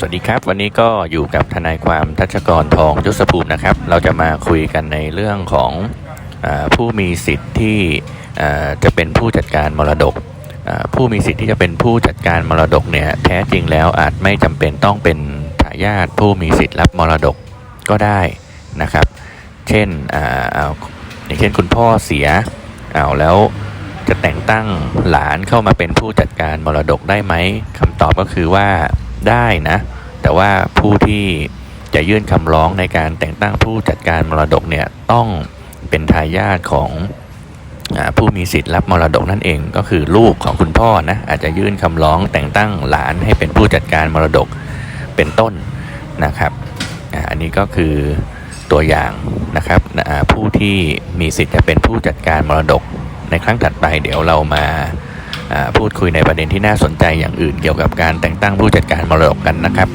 สวัสดีครับ วันนี้ก็อยู่กับทนายความทัชกรทองยศภูมินะครับ เราจะมาคุยกันในเรื่องของอผู้มีสิทธิ์ที่จะเป็นผู้จัดการมรดก ผู้มีสิทธิ์ที่จะเป็นผู้จัดการมรดกเนี่ยแท้จริงแล้วอาจไม่จำเป็นต้องเป็นทายาทผู้มีสิทธิ์รับมรดกก็ได้นะครับ เช่นอ่าเอาอย่างเช่นคุณพ่อเสียเอาแล้วจะแต่งตั้งหลานเข้ามาเป็นผู้จัดการมรดกได้ไหมคำตอบก็คือว่า ได้นะ แต่ว่าผู้ที่จะยื่นคำร้องในการแต่งตั้งผู้จัดการมรดกเนี่ยต้องเป็นทายาทของอผู้มีสิทธิ์รับมรดกนั่นเองก็คือลูกของคุณพ่อนะอาจจะยื่นคำร้องแต่งตั้งหลานให้เป็นผู้จัดการมรดกเป็นต้นนะครับอันนี้ก็คือตัวอย่างนะครับผู้ที่มีสิทธิ์จะเป็นผู้จัดการมรดกในครั้งถัดไปเดี๋ยวเรามา พูดคุยในประเด็นที่น่าสนใจอย่างอื่นเกี่ยวกับการแต่งตั้งผู้จัดการมรดกกันนะครับ